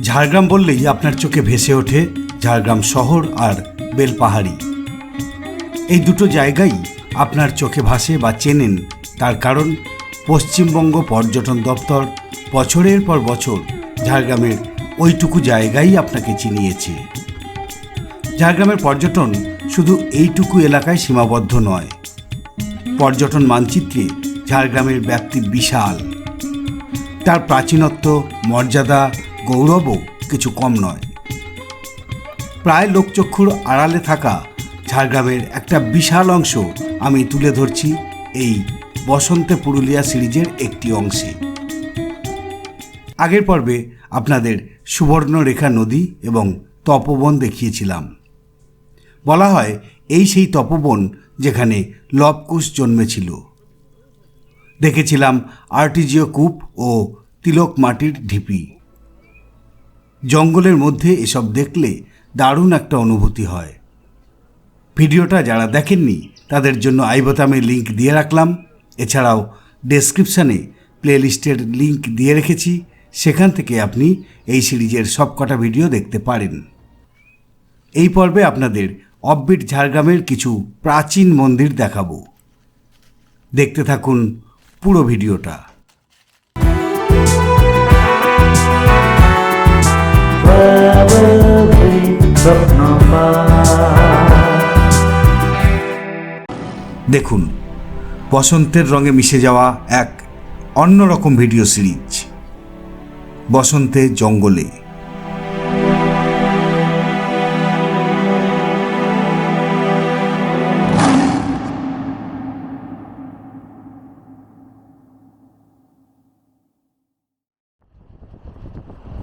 ঝাড়গ্রাম বললেই আপনার চোখে ভেসে ওঠে ঝাড়গ্রাম শহর আর বেলপাহাড়ি। এই দুটো জায়গাই আপনার চোখে ভাসে বা চেনেন, তার কারণ পশ্চিমবঙ্গ পর্যটন দপ্তর বছরের পর বছর ঝাড়গ্রামের ওইটুকু জায়গাই আপনাকে চিনিয়েছে। ঝাড়গ্রামের পর্যটন শুধু এইটুকু এলাকায় সীমাবদ্ধ নয়, পর্যটন মানচিত্রে ঝাড়গ্রামের ব্যাপ্তি বিশাল। তার প্রাচীনত্ব, মর্যাদা গৌরবও কিছু কম নয়। প্রায় লোকচক্ষুর আড়ালে থাকা ঝাড়গ্রামের একটা বিশাল অংশ আমি তুলে ধরছি এই বসন্তে পুরুলিয়া সিরিজের একটি অংশে। আগের পর্বে আপনাদের সুবর্ণরেখা নদী এবং তপবন দেখিয়েছিলাম। বলা হয় এই সেই তপবন যেখানে লবকুশ জন্মেছিল। দেখেছিলাম আর্টিজিও কূপ ও তিলক মাটির ঢিপি। জঙ্গলের মধ্যে এসব দেখলে দারুণ একটা অনুভূতি হয়। ভিডিওটা যারা দেখেননি, তাদের জন্য আই বোতামে লিঙ্ক দিয়ে রাখলাম। এছাড়াও ডেসক্রিপশানে প্লেলিস্টের লিঙ্ক দিয়ে রেখেছি। সেখান থেকে আপনি এই সিরিজের সবকটা ভিডিও দেখতে পারেন। এই পর্বে আপনাদের অববিট ঝাড়গ্রামের কিছু প্রাচীন মন্দির দেখাবো। দেখতে থাকুন পুরো ভিডিওটা। দেখুন, বসন্তের রঙে মিশে যাওয়া এক অন্যরকম ভিডিও সিরিজ, বসন্তে জঙ্গলে।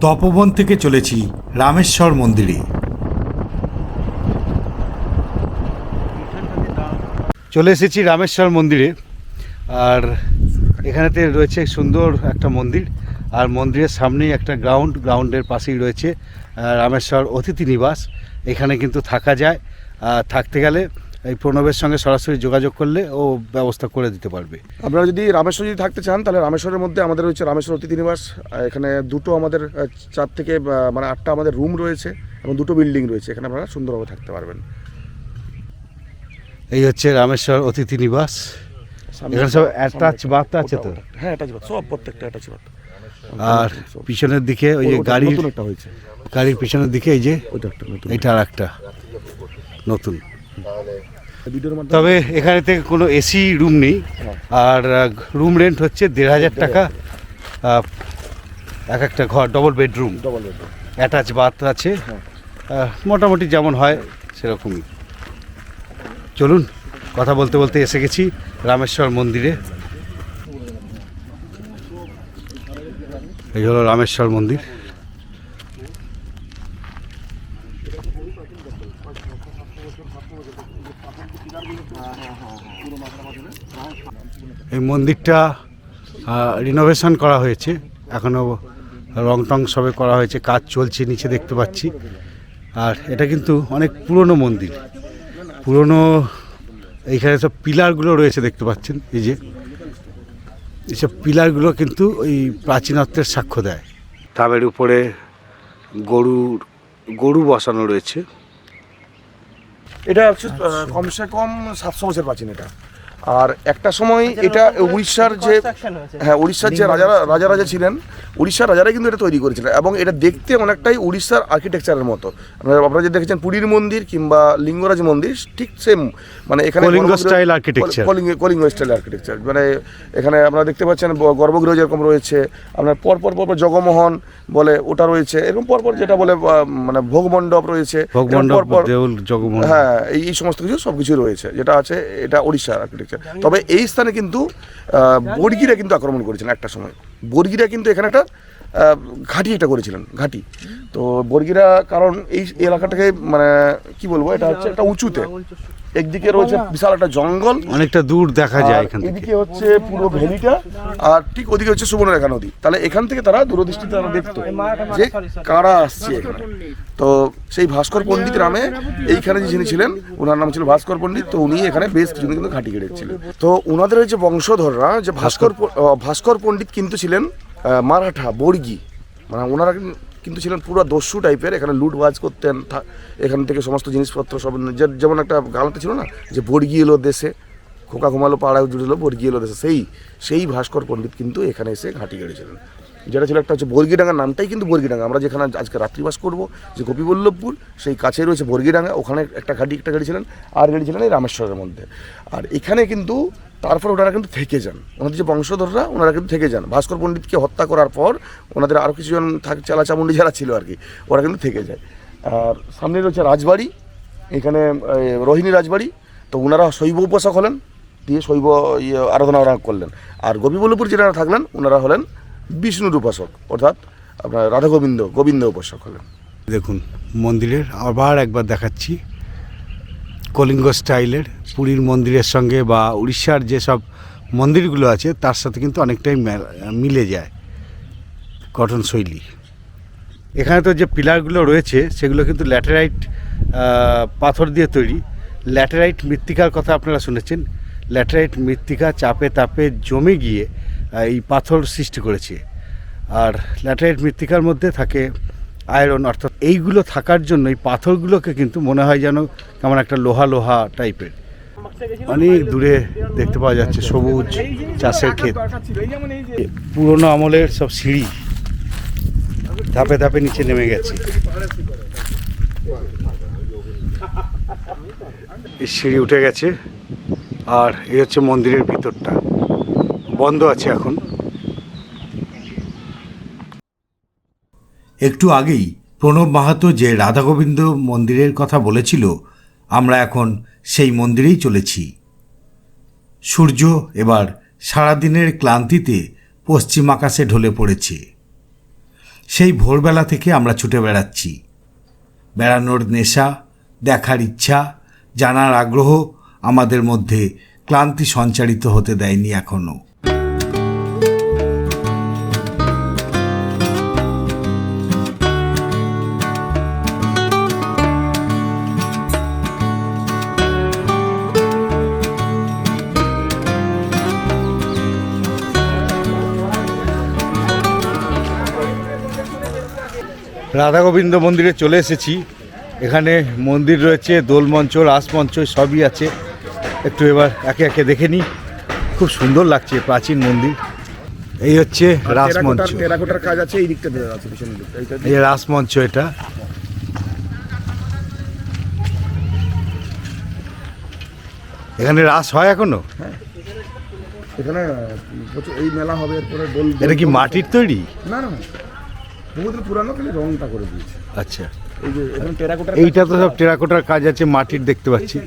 তপবন থেকে চলেছি রামেশ্বর মন্দিরে। চলে এসেছি রামেশ্বর মন্দিরে। আর এখানেতে রয়েছে সুন্দর একটা মন্দির। আর মন্দিরের সামনেই একটা গ্রাউন্ড গ্রাউন্ডের পাশেই রয়েছে রামেশ্বর অতিথি নিবাস। এখানে কিন্তু থাকা যায়। আর থাকতে গেলে এই প্রণবের সঙ্গে সরাসরি যোগাযোগ করলে ও ব্যবস্থা করে দিতে পারবে। আপনারা যদি রামেশ্বর যদি থাকতে চান, তাহলে রামেশ্বরের মধ্যে আমাদের রয়েছে রামেশ্বর অতিথি নিবাস। এখানে দুটো আমাদের চার থেকে মানে আটটা আমাদের রুম রয়েছে এবং দুটো বিল্ডিং রয়েছে। এখানে আপনারা সুন্দরভাবে থাকতে পারবেন। এই হচ্ছে রামেশ্বর অতিথি নিবাস। এখানে সব অ্যাটাচ বাথ আছে তো? হ্যাঁ অ্যাটাচ বাথ সব প্রত্যেকটা অ্যাটাচ বাথ আর পিছনের দিকে ওই যে গাড়ির একটা হয়েছে। গাড়ির পিছনের দিকে এই যে এটা আর একটা নতুন তবে এখানে থেকে কোনো এসি রুম নেই। আর রুম রেন্ট হচ্ছে দেড় হাজার টাকা। এক একটা ঘর double bedroom double bed attach bath আছে। মোটামুটি যেমন হয় সেরকমই। চলুন, কথা বলতে বলতে এসে গেছি রামেশ্বর মন্দিরে। এই হলো রামেশ্বর মন্দির। এই মন্দিরটা রিনোভেশন করা হয়েছে। এখনও রং টং সবে করা হয়েছে, কাজ চলছে, নিচে দেখতে পাচ্ছি। আর এটা কিন্তু অনেক পুরনো মন্দির। পুরনো এইখানে সব পিলারগুলো রয়েছে দেখতে পাচ্ছেন এই যে। এইসব পিলারগুলো কিন্তু ওই প্রাচীনত্বের সাক্ষ্য দেয়। টাবের উপরে গরুর গরু বসানো রয়েছে। এটা হচ্ছে কমসে কম সাতশো বছর প্রাচীন এটা। আর একটা সময় এটা উড়িষ্যার যে হ্যাঁ উড়িষ্যার যে রাজারা রাজা রাজা ছিলেন উড়িষ্যার রাজারাই কিন্তু এটা তৈরি করেছিলেন এবং এটা দেখতে অনেকটাই উড়িষ্যার আর্কিটেকচারের মতো। আপনারা আপনারা যে দেখেছেন পুরীর মন্দির কিংবা লিঙ্গরাজ মন্দির ঠিক সেম মানে এখানে Kalinga style architecture। Kalinga Kalinga style architecture মানে এখানে আপনারা দেখতে পাচ্ছেন গর্ভগৃহ যেরকম রয়েছে আপনার পরপর পরপর জগমোহন বলে ওটা রয়েছে এরকম পরপর যেটা বলে মানে ভোগমণ্ডপ রয়েছে ভোগমণ্ডপ পরপর- দেউল জগমোহন। হ্যাঁ এই এই সমস্ত কিছু সব কিছু রয়েছে যেটা আছে এটা উড়িষ্যার আর্কিটেকচার তবে এই স্থানে কিন্তু বর্গিরা কিন্তু আক্রমণ করেছিলেন একটা সময়। বর্গিরা কিন্তু এখানে একটা ঘাঁটি একটা করেছিলেন ঘাঁটি। তো বর্গিরা কারণ এই এলাকাটাকে মানে কি বলব এটা হচ্ছে একটা উঁচুতে। একদিকে রয়েছে বিশাল একটা জঙ্গল। অনেকটা দূর দেখা যায় এখান থেকে। এদিকে হচ্ছে পুরো ভ্যালিটা আর ঠিক ওদিকে হচ্ছে সুবর্ণরেখা নদী। তাহলে এখান থেকে তারা দূরদৃষ্টিতে তারা দেখতো যে কারা আসছে এখানে। তো সেই ভাস্কর পণ্ডিত নামে এইখানে যে যিনি ছিলেন ওনার নাম ছিল ভাস্কর পণ্ডিত তো উনি এখানে বেশ কিছুদিন কিন্তু ঘাঁটি কেটেছিলেন তো ওনাদের যে বংশধররা যে ভাস্কর ভাস্কর। পণ্ডিত কিন্তু ছিলেন মারাঠা বর্গী। মানে ওনারা কিন্তু ছিলেন পুরো দস্যু টাইপের এখানে লুটবাজ করতেন এখান থেকে সমস্ত জিনিসপত্র সব যে- যেমন একটা গালাতে ছিল না যে বর্গি এলো দেশে খোকা ঘুমালো পাড়ায় জুড়েলো বর্গি এলো দেশে সেই সেই ভাস্কর পণ্ডিত কিন্তু এখানে এসে ঘাঁটি গেড়েছিলেন। যেটা ছিল একটা হচ্ছে বর্গিডাঙ্গার নামটাই কিন্তু বর্গিডাঙ্গা। আমরা যেখানে আজকে রাত্রিবাস করব, যে গোপীবল্লভপুর, সেই কাছে রয়েছে বর্গিডাঙ্গা, ওখানে একটা ঘাঁটি একটা গাড়ি ছিলেন, আর গাড়ি ছিলেন এই রামেশ্বরের মধ্যে। আর এখানে কিন্তু তারপর ওনারা কিন্তু থেকে যান। ওনাদের যে বংশধররা, ওনারা কিন্তু থেকে যান। ভাস্কর পণ্ডিতকে হত্যা করার পর ওনাদের আরও কিছুজন থাক, চালাচামুন্ডি যারা ছিল আর কি, ওরা কিন্তু থেকে যায়। আর সামনে রয়েছে রাজবাড়ি, এখানে রোহিণী রাজবাড়ি। তো ওনারা শৈব উপাসক হলেন, দিয়ে শৈব ইয়ে আরাধনা করলেন। আর গোপীবল্লভপুর যেনারা থাকলেন ওনারা হলেন বিষ্ণুর উপাসক, অর্থাৎ আপনার রাধা গোবিন্দ গোবিন্দ উপাসক হলেন। দেখুন, মন্দিরের আবার একবার দেখাচ্ছি, কলিঙ্গ স্টাইলের পুরীর মন্দিরের সঙ্গে বা উড়িষ্যার যেসব মন্দিরগুলো আছে, তার সাথে কিন্তু অনেকটাই মিলে যায় গঠনশৈলী। এখানে তো যে পিলারগুলো রয়েছে, সেগুলো কিন্তু ল্যাটেরাইট পাথর দিয়ে তৈরি। ল্যাটেরাইট মৃত্তিকার কথা আপনারা শুনেছেন। ল্যাটেরাইট মৃত্তিকা চাপে তাপে জমে গিয়ে এই পাথর সৃষ্টি করেছে। আর ল্যাটারাইট মৃত্তিকার মধ্যে থাকে আয়রন, অর্থাৎ এইগুলো থাকার জন্য এই পাথরগুলোকে কিন্তু মনে হয় যেন কেমন একটা লোহা লোহা টাইপের। অনেক দূরে দেখতে পাওয়া যাচ্ছে সবুজ চাষের ক্ষেত। পুরোনো আমলের সব সিঁড়ি ধাপে ধাপে নিচে নেমে গেছে। সিঁড়ি উঠে গেছে, আর এই হচ্ছে মন্দিরের ভিতরটা। বন্ধ আছে এখন। একটু আগেই প্রণব মাহাতো যে রাধাগোবিন্দ মন্দিরের কথা বলেছিল, আমরা এখন সেই মন্দিরেই চলেছি। সূর্য এবার সারাদিনের ক্লান্তিতে পশ্চিম আকাশে ঢলে পড়েছে। সেই ভোরবেলা থেকে আমরা ছুটে বেড়াচ্ছি। বেড়ানোর নেশা, দেখার ইচ্ছা, জানার আগ্রহ আমাদের মধ্যে ক্লান্তি সঞ্চারিত হতে দেয়নি এখনও রাধা গোবিন্দ মন্দিরে চলে এসেছি। এখানে মন্দির রয়েছে দোলমঞ্চ রাসমঞ্চ সবই আছে। একটু এবার একে একে দেখে নিই। খুব সুন্দর লাগছে প্রাচীন মন্দির। এই হচ্ছে রাসমঞ্চ টেরাকোটার কাজ আছে এই দিকটা আছে পিছনের দিকটা এই রাসমঞ্চ এটা। এখানে রাস হয় এখনও? এখানে এই মেলা হবে এরপরে এটা কি মাটির তৈরি? না না। বহুদিন পুরানো খালি রংটা করে দিয়েছে। আচ্ছা। এই যে এখানে টেরাকোটার এইটা তো সব টেরাকোটার কাজ আছে মাটির দেখতে পাচ্ছি।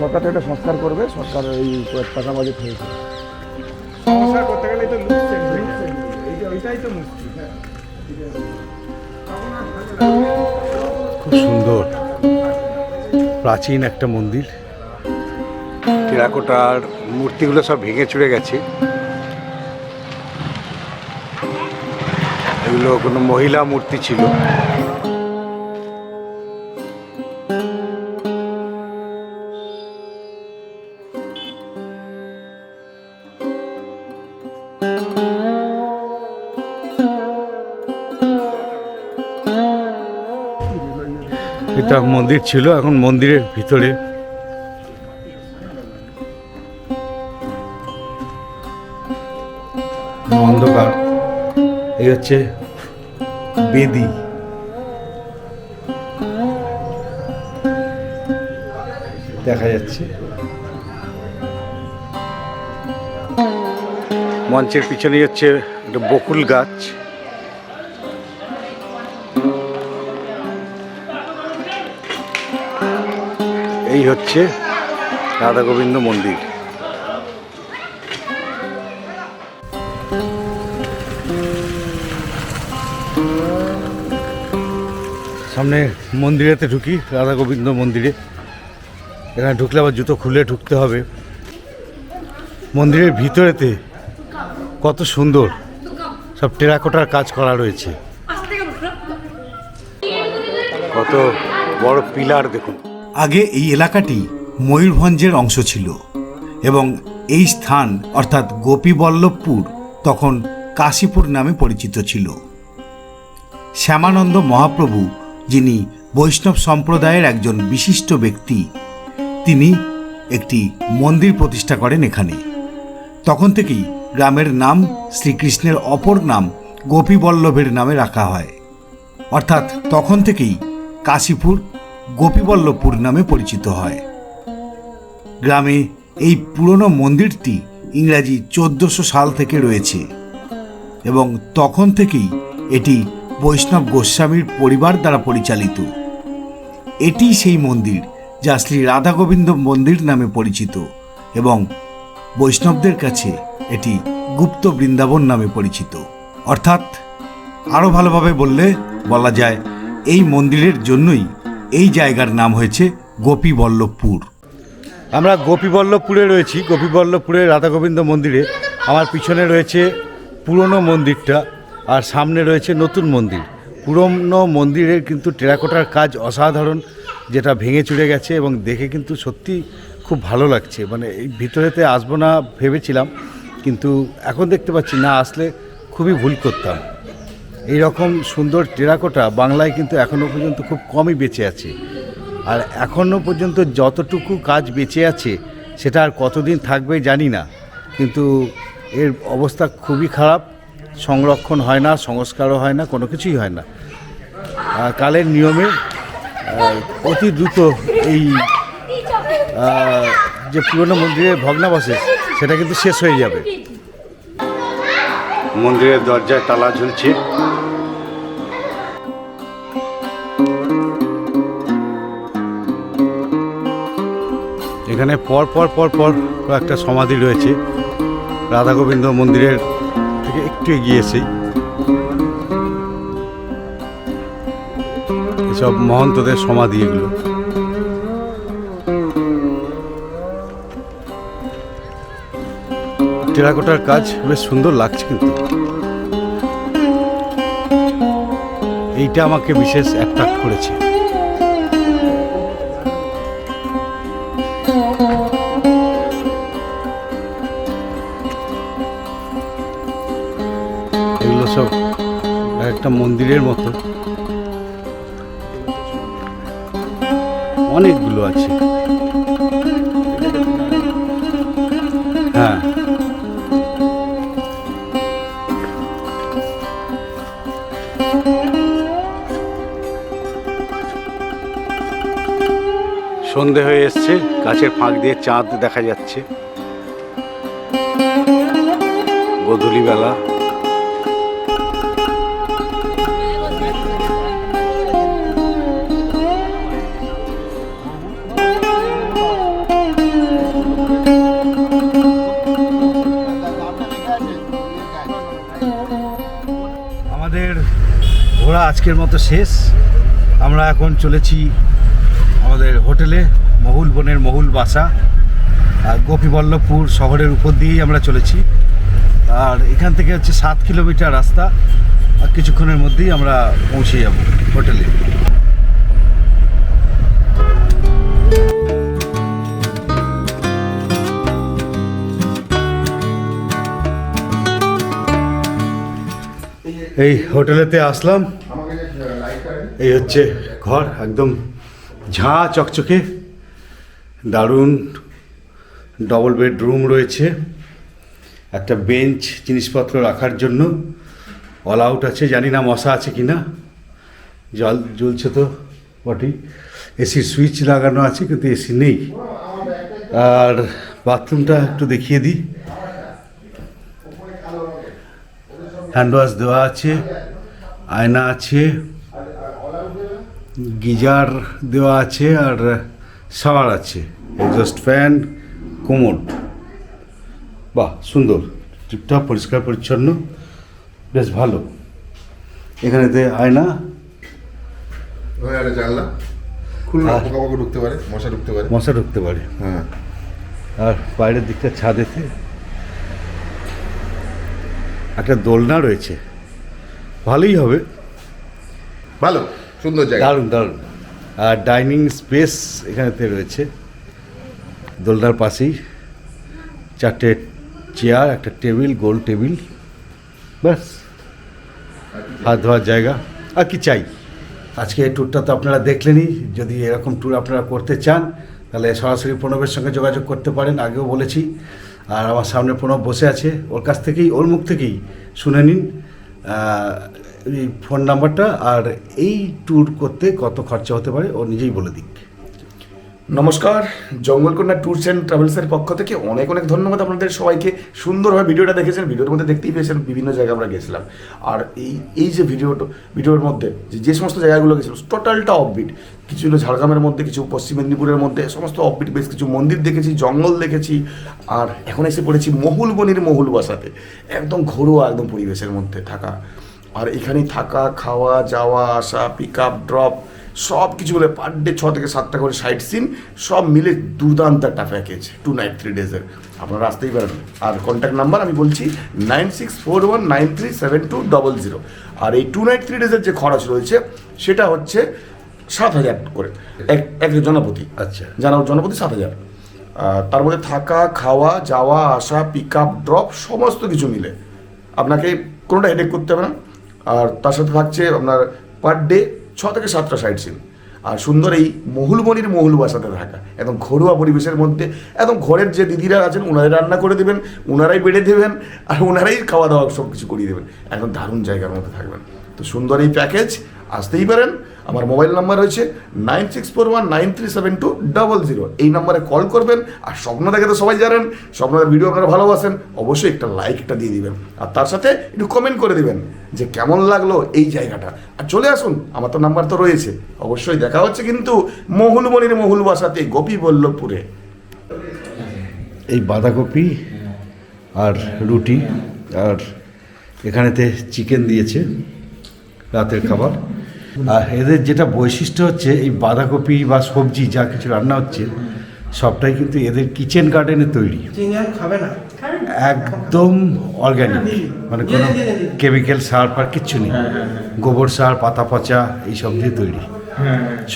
সরকার তো এটা সংস্কার করবে সরকার এই টাকা বাজেট হয়েছে। সংস্কার করতে গেলে তো লুক চেঞ্জ হয়ে যাবে এইটা তো মুশকিল। খুব সুন্দর, প্রাচীন একটা মন্দির। টেরাকোটার মূর্তিগুলো সব ভেঙে চুরে গেছে। এগুলো কোনো মহিলা মূর্তি ছিল। এটা মন্দির ছিল এখন মন্দিরের ভিতরে। অন্ধকার। এই হচ্ছে বেদি। দেখা যাচ্ছে। মঞ্চের পিছনে হচ্ছে একটা বকুল গাছ। এই হচ্ছে রাধা গোবিন্দ মন্দির। সামনে মন্দিরেতে ঢুকি রাধা গোবিন্দ মন্দিরে। এখানে ঢুকলে আবার জুতো খুলে ঢুকতে হবে। মন্দিরের ভিতরেতে কত সুন্দর সব টেরাকোটার কাজ করা রয়েছে। কত বড় পিলার দেখুন। আগে এই এলাকাটি ময়ূরভঞ্জের অংশ ছিল এবং এই স্থান, অর্থাৎ গোপীবল্লভপুর, তখন কাশীপুর নামে পরিচিত ছিল। শ্যামানন্দ মহাপ্রভু, যিনি বৈষ্ণব সম্প্রদায়ের একজন বিশিষ্ট ব্যক্তি, তিনি একটি মন্দির প্রতিষ্ঠা করেন এখানে। তখন থেকেই গ্রামের নাম শ্রীকৃষ্ণের অপর নাম গোপীবল্লভের নামে রাখা হয়। অর্থাৎ তখন থেকেই কাশীপুর গোপীবল্লভপুর নামে পরিচিত হয়। গ্রামে এই পুরনো মন্দিরটি ইংরাজি চোদ্দশো সাল থেকে রয়েছে এবং তখন থেকেই এটি বৈষ্ণব গোস্বামীর পরিবার দ্বারা পরিচালিত। এটি সেই মন্দির যা শ্রী রাধা গোবিন্দ মন্দির নামে পরিচিত এবং বৈষ্ণবদের কাছে এটি গুপ্ত বৃন্দাবন নামে পরিচিত। অর্থাৎ আরও ভালোভাবে বললে বলা যায়, এই মন্দিরের জন্যই এই জায়গার নাম হয়েছে গোপীবল্লভপুর। আমরা গোপীবল্লভপুরে রয়েছি। গোপীবল্লভপুরে রাধা গোবিন্দ মন্দিরে। আমার পিছনে রয়েছে পুরনো মন্দিরটা আর সামনে রয়েছে নতুন মন্দির। পুরনো মন্দিরের কিন্তু টেরাকোটার কাজ অসাধারণ, যেটা ভেঙে চুড়ে গেছে এবং দেখে কিন্তু সত্যি খুব ভালো লাগছে। মানে এই ভিতরেতে আসব না ভেবেছিলাম, কিন্তু এখন দেখতে পাচ্ছি না, আসলে খুবই ভুল করতাম। এই রকম সুন্দর টেরাকোটা বাংলায় কিন্তু এখনও পর্যন্ত খুব কমই বেঁচে আছে। আর এখনও পর্যন্ত যতটুকু কাজ বেঁচে আছে, সেটা আর কতদিন থাকবে জানি না। কিন্তু এর অবস্থা খুবই খারাপ, সংরক্ষণ হয় না, সংস্কারও হয় না, কোনো কিছুই হয় না। কালের নিয়মে অতি দ্রুত এই যে পুরনো মন্দিরের ভগ্নাবশেষ, সেটা কিন্তু শেষ হয়ে যাবে। মন্দিরের দরজায় তালা ঝুলছে। এখানে পর পর পর পর একটা সমাধি রয়েছে। রাধা গোবিন্দ মন্দিরের থেকে একটু এগিয়ে এসেই এসব মহন্তদের সমাধি এগুলো। টেরাকোটার কাজ বেশ সুন্দর লাগছে কিন্তু। এইটা আমাকে বিশেষ অ্যাট্রাক্ট করেছে। এগুলো সব একটা মন্দিরের মতো। অনেকগুলো আছে। সন্ধে হয়ে এসছে, গাছের ফাঁক দিয়ে চাঁদ দেখা যাচ্ছে। গোধূলি বেলা আমাদের ঘোরা আজকের মতো শেষ। আমরা এখন চলেছি হোটেলে মহুল বনের মহুল বাসা গোপীবল্লভপুর শহরের উপর দিয়েই আমরা চলেছি। আর এখান থেকে হচ্ছে সাত কিলোমিটার রাস্তা, আর কিছুক্ষণের মধ্যেই আমরা পৌঁছে যাব হোটেলে। এই হোটেলেতে আসলাম। এই হচ্ছে ঘর, একদম ঝাঁ চকচকে, দারুণ ডবল বেডরুম রয়েছে। একটা বেঞ্চ জিনিসপত্র রাখার জন্য। অল আউট আছে, জানি না মশা আছে কি না জল জ্বলছে তো বটেই এসির সুইচ লাগানো আছে, কিন্তু এসি নেই। আর বাথরুমটা একটু দেখিয়ে দিই। হ্যান্ড ওয়াশ দেওয়া আছে, আয়না আছে। গিজার দেওয়া আছে আর শাওয়ার আছে। এক্সস্ট ফ্যান কোমোড বাহ সুন্দর। ঠিকঠাক পরিষ্কার পরিচ্ছন্ন। বেশ ভালো। এখানেতে আয়না। জানলা। ঢুকতে পারে মশা ঢুকতে পারে। মশা ঢুকতে পারে। হ্যাঁ। আর বাইরের দিকটা ছাদেতে একটা দোলনা রয়েছে। ভালোই হবে। ভালো। সুন্দর জায়গা। দারুণ দারুণ। আর ডাইনিং স্পেস এখানেতে রয়েছে। দোলনার পাশেই চারটে চেয়ার, একটা টেবিল, গোল টেবিল। ব্যাস। হাত ধোয়ার জায়গা। আর কি চাই? আজকে এই ট্যুরটা তো আপনারা দেখলেনই। যদি এরকম ট্যুর আপনারা করতে চান, তাহলে সরাসরি প্রণবের সঙ্গে যোগাযোগ করতে পারেন, আগেও বলেছি। আর আমার সামনে প্রণব বসে আছে। ওর কাছ থেকেই, ওর মুখ থেকেই শুনে নিন। ফোন নাম্বারটা আর এই ট্যুর করতে কত খরচা হতে পারে, ও নিজেই বলে দিক। নমস্কার, জঙ্গলকন্যা ট্যুরস অ্যান্ড ট্রাভেলসের পক্ষ থেকে অনেক অনেক ধন্যবাদ আপনাদের সবাইকে। সুন্দরভাবে ভিডিওটা দেখেছেন, ভিডিওর মধ্যে দেখতেই পেয়েছেন, বিভিন্ন জায়গায় আমরা গেছিলাম। আর এই এই যে ভিডিওটা ভিডিওর মধ্যে যে সমস্ত জায়গাগুলো গেছিলাম টোটালটা অফবিট কিছু হলো ঝাড়গ্রামের মধ্যে, কিছু পশ্চিম মেদিনীপুরের মধ্যে, সমস্ত অফবিট বেশ কিছু মন্দির দেখেছি, জঙ্গল দেখেছি। আর এখন এসে পড়েছি মহুলবনির মহুল বাসাতে। একদম ঘরোয়া, একদম পরিবেশের মধ্যে থাকা। আর এখানেই থাকা খাওয়া যাওয়া আসা পিক আপ ড্রপ সব কিছু মিলে পার ডে ছ থেকে সাতটা করে সাইট সিন সব মিলে দুর্দান্ত একটা প্যাকেজ টু নাইট থ্রি ডেজের আপনারা আসতেই পারেন। আর কন্ট্যাক্ট নাম্বার আমি বলছি nine six four one nine three seven two double zero আর এই টু নাইট থ্রি ডেজের যে খরচ রয়েছে সেটা হচ্ছে সাত হাজার করে। এক এক জনপ্রতি আচ্ছা। জানা জনপ্রতি সাত হাজার। তার মধ্যে থাকা খাওয়া যাওয়া আসা পিক আপ ড্রপ সমস্ত কিছু মিলে। আপনাকে কোনোটা হেডেক করতে হবে না। আর তার সাথে থাকছে আপনার পার ডে ছ থেকে সাতটা সাইট সিন আর সুন্দর এই মহুলমণির মহুল বাসাতে থাকা। একদম ঘরোয়া পরিবেশের মধ্যে, একদম ঘরের যে দিদিরা আছেন ওনারাই রান্না করে দেবেন ওনারাই বেড়ে দেবেন, আর ওনারাই খাওয়া দাওয়া সব কিছু করিয়ে দেবেন। একদম দারুণ জায়গার মধ্যে থাকবেন। তো সুন্দর এই প্যাকেজ, আসতেই পারেন। আমার মোবাইল নাম্বার রয়েছে nine six four one nine three seven two double zero. এই নাম্বারে কল করবেন আর স্বপ্ন দেখে তো সবাই জানেন স্বপ্নদের ভিডিও আপনারা ভালোবাসেন, অবশ্যই একটা লাইকটা দিয়ে দিবেন। আর তার সাথে একটু কমেন্ট করে দিবেন যে কেমন লাগল এই জায়গাটা। আর চলে আসুন, আমার তো নাম্বার তো রয়েছে। অবশ্যই দেখা হচ্ছে কিন্তু মহুলমণির মহুল বাসাতে গোপী বল্লভপুরে এই বাঁধাকপি আর রুটি আর এখানেতে চিকেন দিয়েছে। রাতের খাবার। আর এদের যেটা বৈশিষ্ট্য হচ্ছে এই বাঁধাকপি বা সবজি যা কিছু রান্না হচ্ছে সবটাই কিন্তু এদের কিচেন গার্ডেনে তৈরি। খাবে না। একদম অর্গ্যানিক মানে কোনো কেমিক্যাল সার ফার কিচ্ছু নেই। গোবর সার পাতা পচা এইসব দিয়ে তৈরি।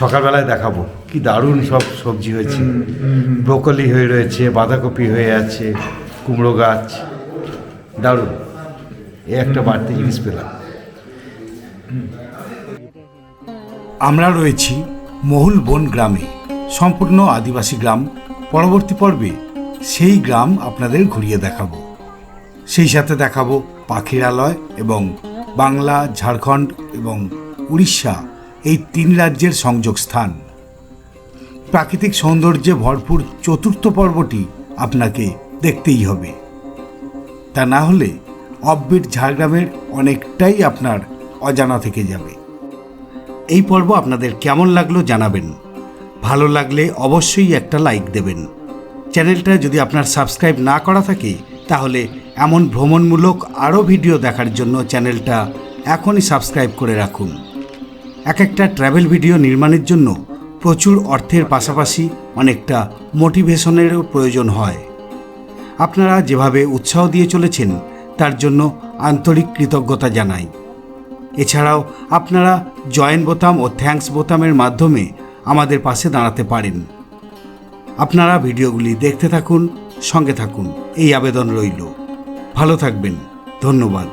সকালবেলায় দেখাবো কি দারুণ সব সবজি হয়েছে। ব্রোকলি হয়ে রয়েছে বাঁধাকপি হয়ে আছে কুমড়ো গাছ। দারুণ। এ একটা বাড়তি জিনিস পেলাম। আমরা রয়েছি মহুল বন গ্রামে। সম্পূর্ণ আদিবাসী গ্রাম। পরবর্তী পর্বে সেই গ্রাম আপনাদের ঘুরিয়ে দেখাবো। সেই সাথে দেখাবো পাখিরালয় এবং বাংলা, ঝাড়খণ্ড এবং উড়িষ্যা এই তিন রাজ্যের সংযোগ স্থান প্রাকৃতিক সৌন্দর্যে ভরপুর চতুর্থ পর্বটি আপনাকে দেখতেই হবে। তা না হলে অববিট ঝাড়গ্রামের অনেকটাই আপনার অজানা থেকে যাবে। এই পর্ব আপনাদের কেমন লাগল জানাবেন। ভালো লাগলে অবশ্যই একটা লাইক দেবেন। চ্যানেলটা যদি আপনার সাবস্ক্রাইব না করা থাকে, তাহলে এমন ভ্রমণমূলক আরও ভিডিও দেখার জন্য চ্যানেলটা এখনই সাবস্ক্রাইব করে রাখুন। এক একটা ট্র্যাভেল ভিডিও নির্মাণের জন্য প্রচুর অর্থের পাশাপাশি অনেকটা মোটিভেশনেরও প্রয়োজন হয়। আপনারা যেভাবে উৎসাহ দিয়ে চলেছেন, তার জন্য আন্তরিক কৃতজ্ঞতা জানাই। এছাড়াও আপনারা জয়েন বোতাম ও থ্যাঙ্কস বোতামের মাধ্যমে আমাদের পাশে দাঁড়াতে পারেন। আপনারা ভিডিওগুলি দেখতে থাকুন, সঙ্গে থাকুন। এই আবেদন রইল। ভালো থাকবেন। ধন্যবাদ।